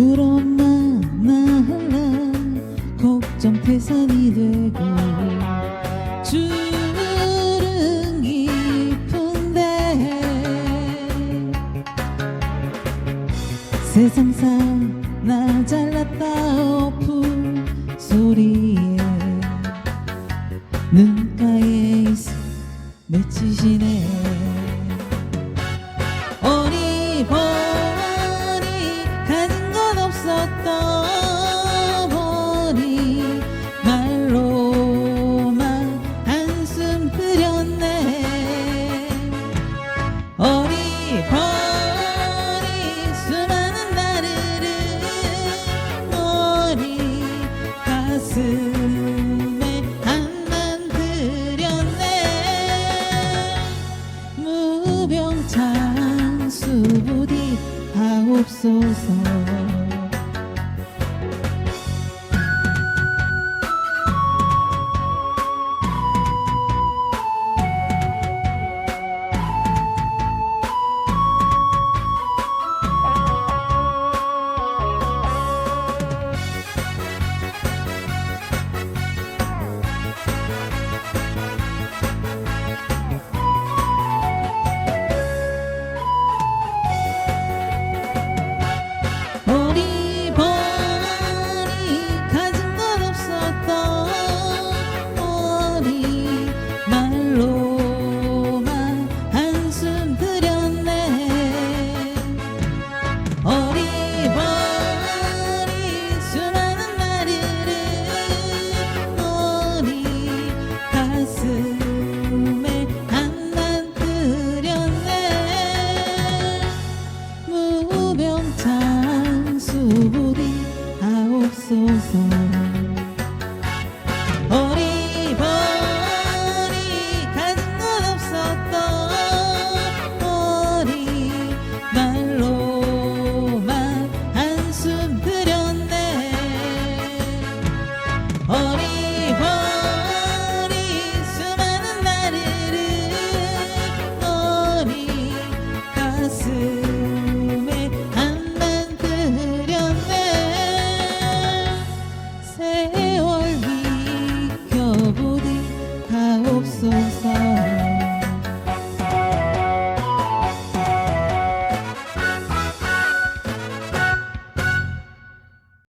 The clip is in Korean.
부러운 나날라 걱정 태산이 되고 주름 깊은데 세상 사 나 잘났다 오픈 소리에 눈가에 있어 맺히시네. 어리 버 버리 수많은 나르르 머리 가슴에 한만 들였네. 무병장수 부디 하옵소서 告。